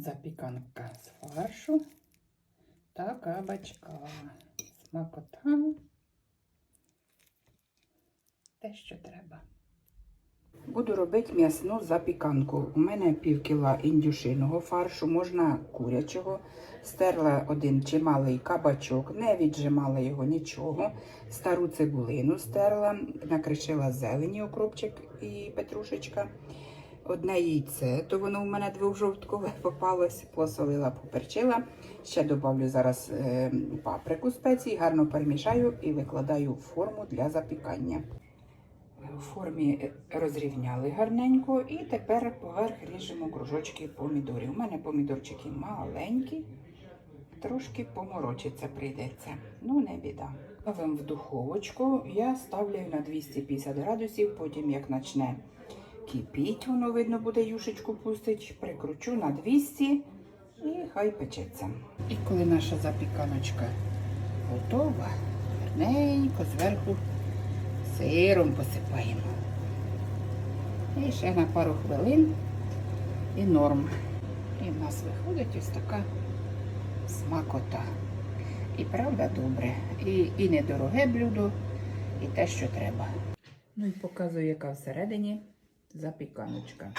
Запіканка з фаршу та кабачка. Смакота. Те, що треба. Буду робити м'ясну запіканку. У мене пів кіла індюшиного фаршу, можна курячого. Стерла один чималий кабачок, не віджимала його нічого. Стару цибулину стерла, накришила зелені окропчик і петрушечка. Одне яйце, то воно у мене двохжовткове попалось, посолила, поперчила. Ще додавлю зараз е, паприку спеції, гарно перемішаю і викладаю в форму для запікання. В формі розрівняли гарненько і тепер поверх ріжемо кружочки помідорів. У мене помідорчики маленькі, трошки поморочиться прийдеться. Ну, не біда. Ставимо в духовочку. Я ставлю на 250 градусів, потім як почне кипіть, воно видно буде юшечку пустить, прикручу на 200 і хай печеться. І коли наша запіканочка готова, гарненько зверху сиром посипаємо. І ще на пару хвилин і норм. І в нас виходить ось така смакота. І правда добре. І, і недороге блюдо, і те, що треба. Ну і показую, яка всередині запіканочка.